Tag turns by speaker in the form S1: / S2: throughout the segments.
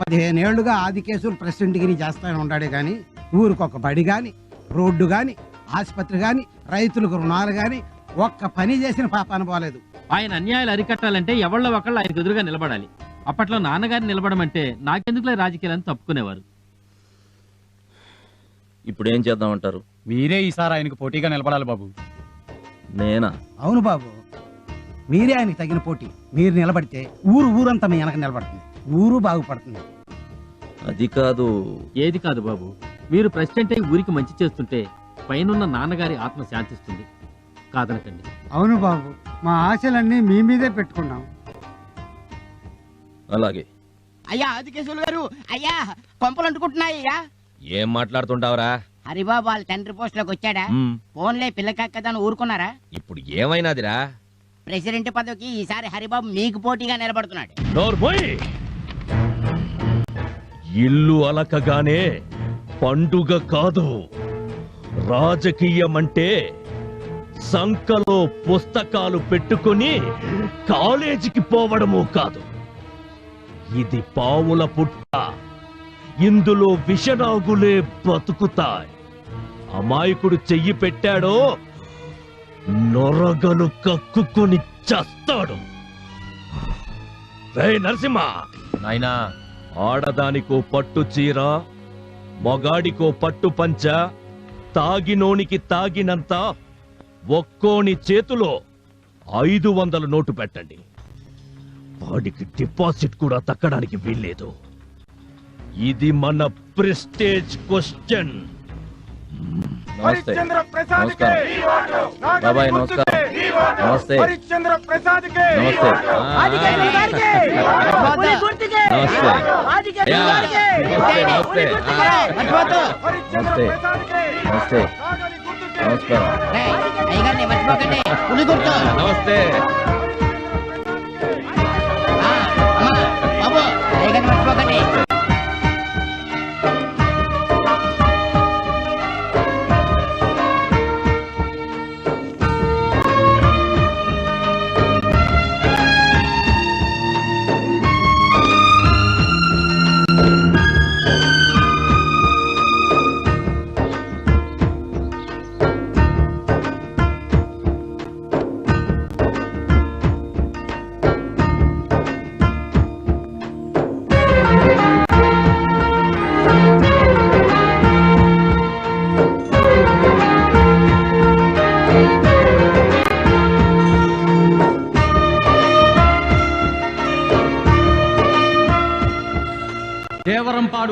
S1: పదిహేను ఏళ్ళుగా ఆది కేసులు ప్రెసిడెంట్ డిగ్రీ చేస్తానే ఉన్నాడే గాని ఊరికొక బడి గాని రోడ్డు గాని ఆసుపత్రి గాని రైతులకు రుణాలు గాని ఒక్క పని చేసిన పాపాన పోలేదు
S2: ఆయన అన్యాయాలు అరికట్టాలంటే ఎవళ్ళ ఒకళ్ళు ఆయనకు ఎదురుగా నిలబడాలి. అప్పట్లో నాన్నగారిని నిలబడమంటే నాకెందుకులే రాజకీయాలను తప్పుకునేవారు.
S3: ఇప్పుడు ఏం చేద్దామంటారు?
S4: మీరే ఈసారి ఆయనకు పోటీగా నిలబడాలి బాబు.
S3: నేనా?
S1: అవును బాబు. మీరే ఆయనకి తగిన పోటీ. మీరు నిలబడితే ఊరు ఊరంతా మీ వెనక నిలబడుతుంది. ఊరు బాగుపడుతుంది.
S3: అది కాదు.
S2: ఏది కాదు బాబు. మీరు ప్రెసిడెంట్ అయి ఊరికి మంచి చేస్తుంటే పైనున్న నాన్నగారి ఆత్మ శాంతిస్తుంది. కాదనకండి.
S1: అవును బాబు. మా ఆశలన్నీ మీ మీదే పెట్టుకున్నాం.
S3: అలాగే.
S5: అయ్యా ఆదికేశవులు గారు అయ్యా కొంపలు అంటుకుంటున్నాయ్యా.
S3: ఏం మాట్లాడుతుంటావురా?
S5: హరిబాబు వాళ్ళ తండ్రి పోస్ట్లోకి వచ్చాడా?
S3: మ్,
S5: ఫోన్లే పిల్లకక్కదని ఊరుకున్నారా?
S3: ఇప్పుడు ఏమైనాదిరా?
S5: ప్రెసిడెంట్ పదవికి ఈసారి హరిబాబు మీకు పోటీగా నిలబడుతున్నాడు.
S3: నోర్మోయ్ ఇల్లు అలకగానే పండుగ కాదు. రాజకీయం అంటే సంకలో పుస్తకాలు పెట్టుకొని కాలేజీకి పోవడము కాదు. ఇది పావుల పుట్ట. ఇందులో విషనాగులే బతుకుతాయి. అమాయకుడు చెయ్యి పెట్టాడో నొరగలు కక్కుకొని చస్తాడు. రే నరసింహ!
S4: నాయనా!
S3: ఆడదానికో పట్టు చీర మొగాడికో పట్టు పంచ తాగినోనికి తాగినంత ఒక్కోని చేతిలో ఐదు వందల నోటు పెట్టండి. వాడికి డిపాజిట్ కూడా తక్కడానికి వీల్లేదు. ఇది మన ప్రెస్టేజ్ క్వశ్చన్.
S6: ప్రసాద్ కే
S3: బాబాయ్ నమస్కారం. నమస్తే.
S6: హరిశ్చంద్ర ప్రసాద్ కే
S3: నమస్తే. నమస్తే. నమస్తే నమస్తే. నమస్తే. నమస్కారం. నమస్తే.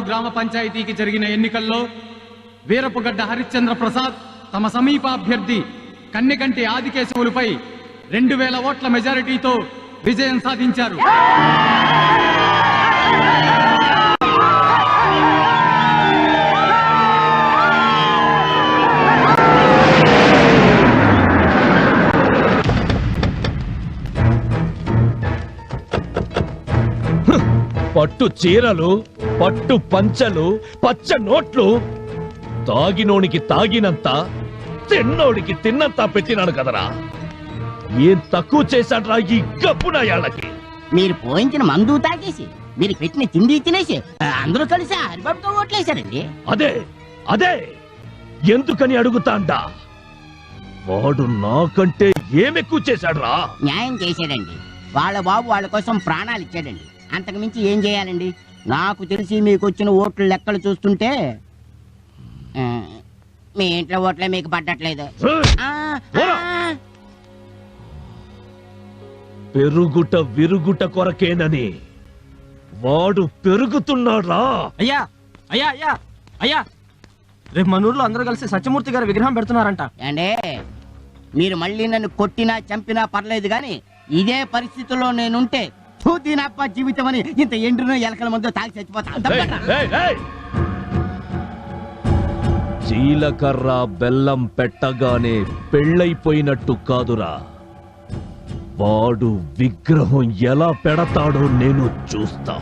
S4: గ్రామ పంచాయతీకి జరిగిన ఎన్నికల్లో వీరపుగడ్డ హరిశ్చంద్ర ప్రసాద్ తమ సమీప అభ్యర్థి కన్నెకంటి ఆదికేశవులపై రెండు వేల ఓట్ల మెజారిటీతో విజయం సాధించారు.
S3: పట్టు చీరలు పట్టు పంచలు పచ్చ నోట్లు. తాగినోనికి తాగినంత తిన్నోడికి తిన్నంత పెట్టినాడు కదరా. ఏం తక్కువ చేశాడ్రా ఈ గప్పునాయాళ్ళకి
S5: మీరు పోయించిన మందు తాగేసి మీరు పెట్టిన తిండి తినేసి అందరూ కలిసి హరిబాబుతో ఓట్లేశారండి.
S3: అదే అదే ఎందుకని అడుగుతాండా? వాడు నాకంటే ఏమెక్కువ చేశాడ్రా?
S5: న్యాయం చేశాడండి. వాళ్ళ బాబు వాళ్ళ కోసం ప్రాణాలు ఇచ్చాడండి. అంతకు మించి ఏం చేయాలండి? నాకు తెలిసి మీకు వచ్చిన ఓట్ల లెక్కలు చూస్తుంటే ఆ, మీ ఇంట్లో ఓట్లే మీకు పడ్డట్లేదు.
S3: పెరుగుట విరుగుట కొరకేనని వాడు పెరుగుతున్నాడ్రా
S7: అయ్యా అయ్యా అయ్యా అయ్యా! రేపు మన ఊర్లో అందరూ కలిసి సత్యమూర్తి గారి విగ్రహం పెడుతున్నారంట.
S5: ఏండే మీరు మళ్ళీ నన్ను కొట్టినా చంపినా పర్లేదు కానీ ఇదే పరిస్థితుల్లో నేనుంటే తూతినప్ప జీవితం అని ఇంత ఎండ్రునో ఎలకల మందు తాగి చచ్చిపోతా!
S3: జీలకర్ర బెల్లం పెట్టగానే పెళ్ళైపోయినట్టు కాదురా. వాడు విగ్రహం ఎలా పెడతాడో నేను చూస్తా.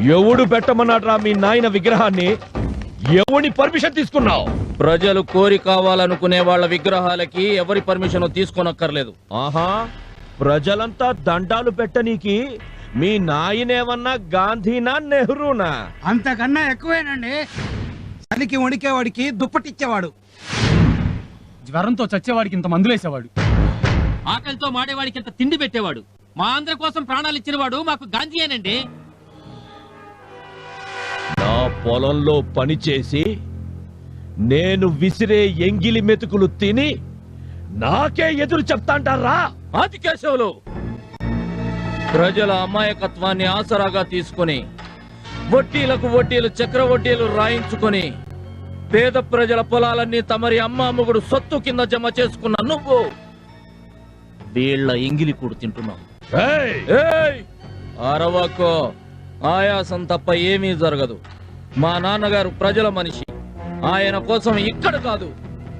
S3: ఎవడు పెట్టమన్నాడ్రా మీ నాయన విగ్రహాన్ని? ఎవని పర్మిషన్ తీసుకున్నావు?
S8: ప్రజలు కోరి కావాలనుకునే వాళ్ళ విగ్రహాలకి ఎవరి పర్మిషన్ తీసుకోనక్కర్లేదు.
S3: ఆహా ప్రజలంతా దండాలు పెట్టనీకి మీ నాయనేమన్నా గాంధీనా నెహ్రూనా?
S1: అంతకన్నా ఎక్కువేనండి. చలికి వణికేవాడికి దుప్పటిచ్చేవాడు.
S4: జ్వరంతో చచ్చేవాడికి ఇంత మందులేసేవాడు.
S2: ఆకలితో మాడేవాడికి ఇంత తిండి పెట్టేవాడు. మా ఆంధ్ర కోసం ప్రాణాలు ఇచ్చినవాడు మాకు గాంధీయేనండి.
S3: నా పొలంలో పనిచేసి నేను విసిరే ఎంగిలి మెతుకులు తిని నాకే ఎదురు చెప్తాంటారా?
S8: ఆదికేశవులు ప్రజల అమాయకత్వాన్ని ఆసరాగా తీసుకొని వడ్డీలకు వడ్డీలు చక్ర వడ్డీలు రాయించుకొని పేద ప్రజల పొలాలన్నీ తమరి అమ్మ అమ్ముగుడు సొత్తు కింద జమ చేసుకున్న నువ్వు వీళ్ళ ఎంగిలి కూడు తింటున్నావు! అరవకో ఆయాసం తప్ప ఏమీ జరగదు. మా నాన్నగారు ప్రజల మనిషి. ఆయన కోసం ఇక్కడ కాదు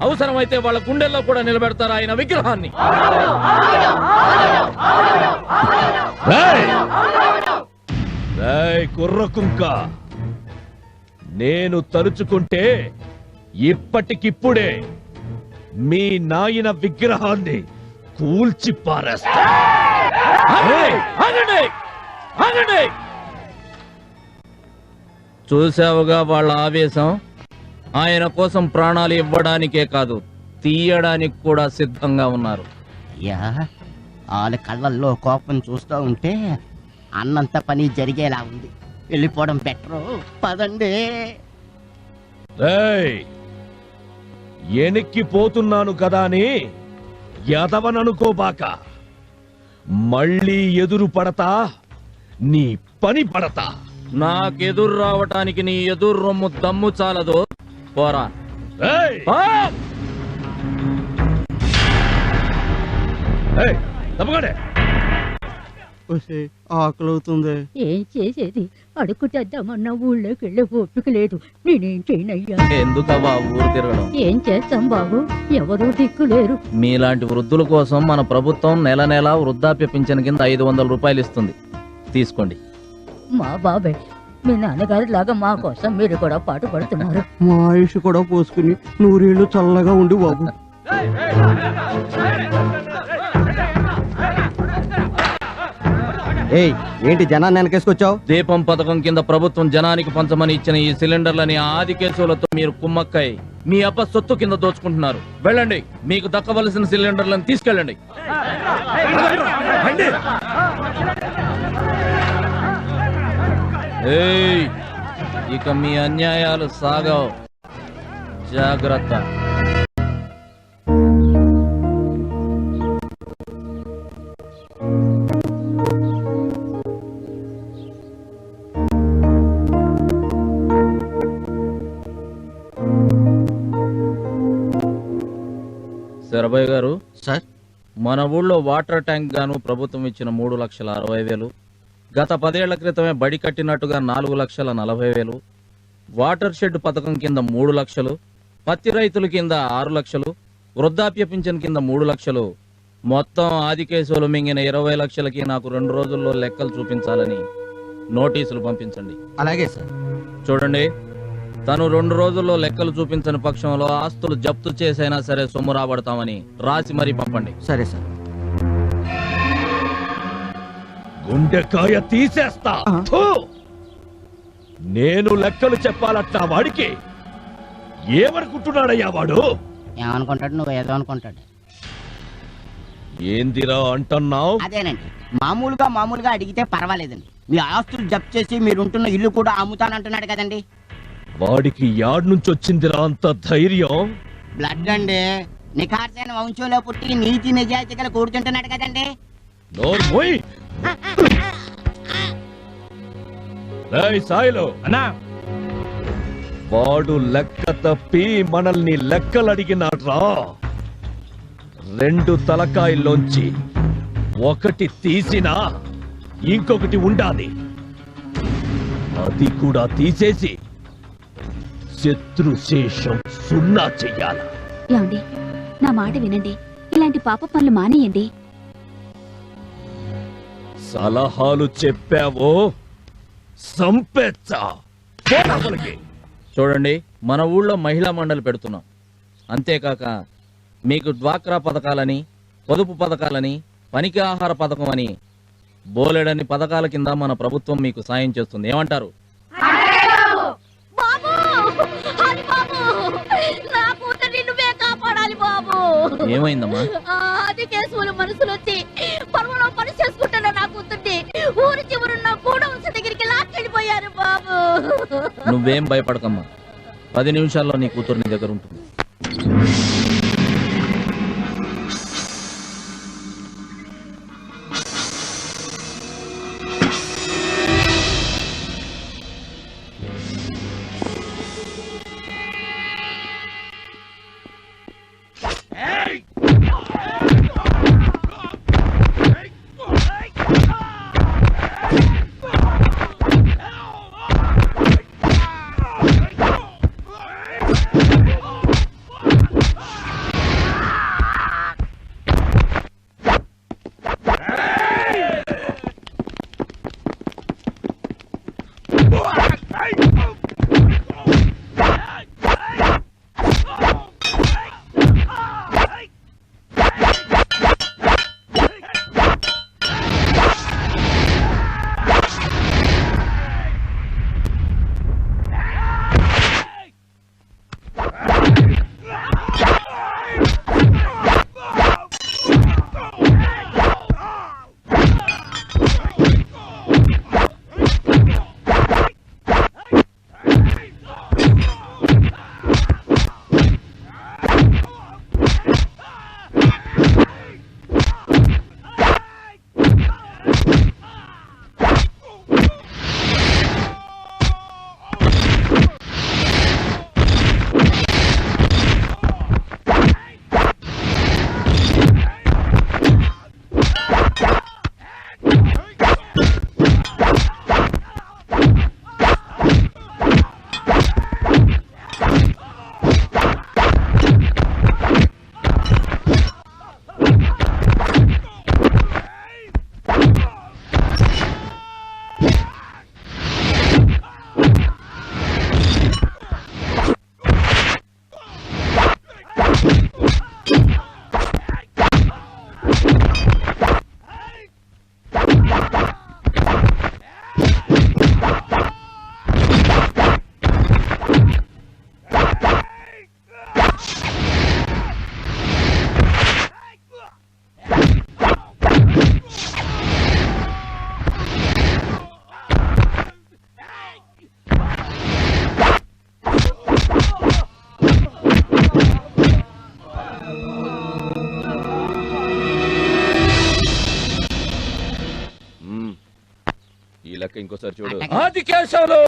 S8: అవసరమైతే వాళ్ళ గుండెల్లో కూడా నిలబెడతారు ఆయన విగ్రహాన్ని.
S3: కుర్ర కుంక. నేను తలుచుకుంటే ఇప్పటికిప్పుడే మీ నాయన విగ్రహాన్ని కూల్చి పారేస్తా!
S8: చూసావుగా వాళ్ళ ఆవేశం? ఆయన కోసం ప్రాణాలు ఇవ్వడానికే కాదు తీయడానికి కూడా సిద్ధంగా ఉన్నారు.
S5: యా వాళ్ళ కళ్ళల్లో కోపం చూస్తూ ఉంటే అన్నంత పని జరిగేలా ఉంది. వెళ్ళిపోవడం బెటరు. పదండి.
S3: ఏయ్! ఎనిక్కి పోతున్నాను కదా అని ఎదవననుకోబాక మళ్ళీ ఎదురు పడతా నీ పని పడతా.
S8: నాకెదురు రావటానికి నీ ఎదురు రొమ్ము దమ్ము చాలదు. పోరా.
S3: ఏయ్!
S8: ఆ!
S3: ఏయ్, తప్పకండి.
S5: ఆకలవుతుంది.
S9: ఏం చేసేది? అడుగుతేద్దామన్న ఊళ్ళోకి వెళ్ళే ఓపిక లేదు. నేనేం చేయనయ్యా?
S8: ఎందుకవ్వా ఊరు తిరగడం?
S9: ఏం చేస్తాం బాబు? ఎవరూ దిక్కు లేరు.
S8: మీలాంటి వృద్ధుల కోసం మన ప్రభుత్వం నెల నెల వృద్ధాప్య పింఛన్ కింద ఐదు వందల రూపాయలు ఇస్తుంది. తీసుకోండి.
S9: మా బాబాయ్ మీ నాన్నగారి లాగా మా కోసం మీరు కూడా పాటు పడుతున్నారు.
S5: మా ఆయుష్ కూడా పోసుకుని నూరేళ్ళు చల్లగా ఉండి బాబు. ఏయ్ ఏంటి జనాన్ని వెనకేసుకొచ్చావు?
S8: దీపం పథకం కింద ప్రభుత్వం జనానికి పంచమని ఇచ్చిన ఈ సిలిండర్లని ఆది కేసులతో మీరు కుమ్మక్కై మీ అప్ప సొత్తు కింద దోచుకుంటున్నారు. వెళ్ళండి మీకు దక్కవలసిన సిలిండర్లను తీసుకెళ్ళండి. ఏయ్, ఇక మీ అన్యాయాలు సాగవు. జాగ్రత్త. శరభయ్య గారు
S5: సార్.
S8: మన ఊళ్ళో వాటర్ ట్యాంక్ గాను ప్రభుత్వం ఇచ్చిన మూడు లక్షల అరవై వేలు గత పదేళ్ళ క్రితమే బడి కట్టినట్టుగా నాలుగు లక్షల నలభై వేలు వాటర్ షెడ్ పథకం కింద మూడు లక్షలు పత్తి రైతుల కింద ఆరు లక్షలు వృద్ధాప్య పింఛన్ కింద మూడు లక్షలు. మొత్తం ఆదికేశవులు మింగిన ఇరవై లక్షలకి నాకు రెండు రోజుల్లో లెక్కలు చూపించాలని నోటీసులు పంపించండి.
S5: అలాగే సార్.
S8: చూడండి తను రెండు రోజుల్లో లెక్కలు చూపించని పక్షంలో ఆస్తులు జప్తు చేసైనా సరే సొమ్ము రాబడతామని రాసి మరీ పంపండి.
S5: సరే సార్.
S3: గుండెకాయ తీసేస్తా. థూ! నేను లెక్కలు చెప్పాలట్నా వాడికి ఏమనుకుంటున్నాడయ్యా వాడు?
S5: ఏమనుకుంటాడు? నువ్వు ఏదో అనుకుంటాడు.
S3: ఏందిరా అంటున్నావు?
S5: అదేనండి. మామూలుగా మామూలుగా అడిగితే పర్వాలేదండి. మీ ఆస్తులు జప్తు చేసి మీరుంటున్న ఇల్లు కూడా అమ్ముతానంటున్నాడు కదండి.
S3: వాడికి యాడ్ నుంచి వచ్చిందిరా అంత ధైర్యం?
S5: బ్లడ్ అండి. నిఖార్సైన వంశంలో పుట్టి నీతి నిజాయితీ గల కూర్చుంటున్నాడు కదండి.
S3: నోర్మోయ్ సాయిలు.
S7: అన్నా.
S3: వాడు లెక్క తప్పి మనల్ని లెక్కలు అడిగినాడ్రా రెండు తలకాయల్లోంచి ఒకటి తీసినా ఇంకొకటి ఉండాలి. అది కూడా తీసేసి శత్రుశేషం సున్నా చెయ్యాల.
S10: నా మాట వినండి. ఇలాంటి పాప పనులు మానేయండి.
S3: సలహాలు చెప్పావో? సంపెచ్చా.
S8: చూడండి మన ఊళ్ళో మహిళా మండలి పెడుతున్నాం. అంతేకాక మీకు డ్వాక్రా పథకాలని పొదుపు పథకాలని పనికి ఆహార పథకం అని బోలెడని పథకాల కింద మన ప్రభుత్వం మీకు సాయం చేస్తుంది. ఏమంటారు? ఏమైందమ్మా?
S9: ఆ, అది కేసులు మనసులు వచ్చి పర్వలో పని చేసుకుంటున్న నా కూతుర్ని ఊరి చివరున్న గూడవంశ దగ్గరికి లాక్కెళ్ళిపోయారు బాబు.
S8: నువ్వేం భయపడకమ్మా. పది నిమిషాల్లో నీ కూతురు నీ దగ్గర ఉంటుంది
S3: ఈ లెక్క ఇంకోసారి చూడు.
S8: ఆది కేశవులు!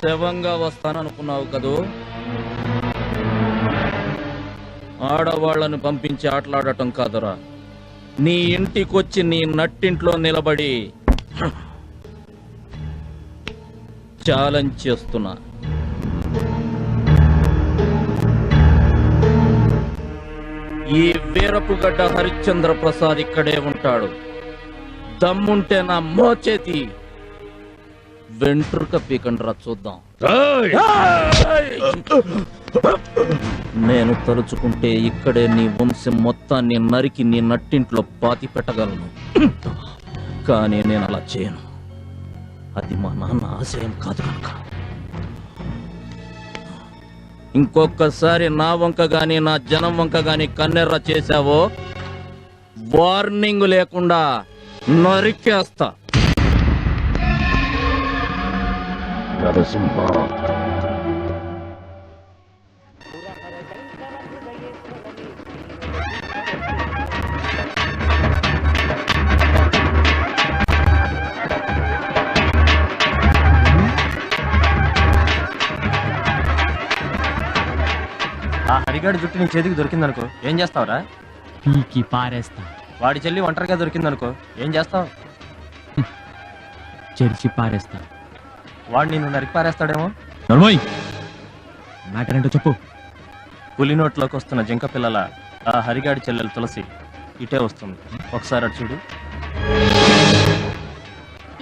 S8: శవంగా వస్తాననుకున్నావు కదూ? ఆడవాళ్ళను పంపించి ఆటలాడటం కాదురా. నీ ఇంటికొచ్చి నీ నట్టింట్లో నిలబడి ఛాలెంజ్ చేస్తున్నా. ఈ వీరపుగడ్డ హరిశ్చంద్ర ప్రసాద్ ఇక్కడే ఉంటాడు. దమ్ముంటే నా మోచేతి. వెంట్రుక పీకండ్రా చూద్దాం! నేను తలుచుకుంటే ఇక్కడే నీ వంశం మొత్తాన్ని నరికి నీ నట్టింట్లో పాతి పెట్టగలను. కానీ నేను అలా చేయను. అది మా నాన్న ఆశయం కాదు కనుక. ఇంకొకసారి నా వంక గాని నా జనం వంక గాని కన్నెర్ర చేశావో వార్నింగ్ లేకుండా నరికేస్తా.
S3: నరసింహ.
S7: హరిగాడి జుట్టు నీ చేతికి దొరికిందనుకో ఏం చేస్తావురా?
S4: పీకి పారేస్తా.
S7: వాడి చెల్లి ఒంటరిగా దొరికిందనుకో ఏం చేస్తావు?
S4: చెరిచి పారేస్తా.
S7: వాడు నిన్ను నరికి పారేస్తాడేమో?
S4: నర్మోయ్ మ్యాటర్ ఏంటో చెప్పు.
S7: పులినోట్లోకి వస్తున్న జింక పిల్లల ఆ హరిగాడి చెల్లెలు తులసి ఇటే వస్తుంది. ఒకసారి అటు చూడు.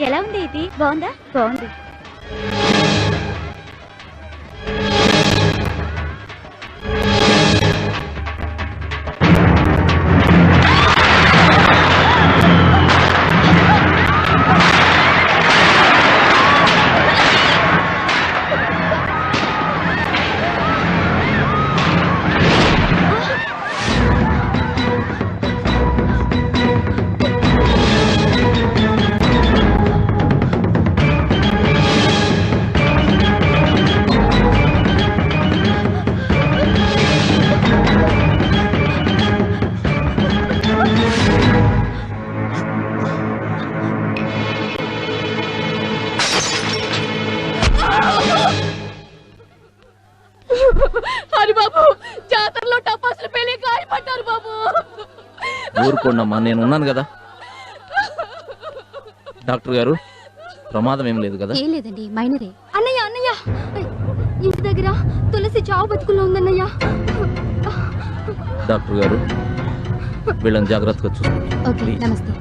S11: ఎలా ఉంది ఇది? బాగుందా? బాగుంది.
S8: ఊరుకోండమ్మా నేను ఉన్నాను కదా. డాక్టర్ గారు ప్రమాదం ఏం లేదు కదా?
S11: ఏం లేదండి మైనరే. అన్నయ్య అన్నయ్య! ఇంటి దగ్గర తులసి చావు బతుకుల్లో ఉందన్నయ్య.
S8: డాక్టర్ గారు వీళ్ళని జాగ్రత్తగా చూసుకోండి.
S11: ఓకే నమస్తే.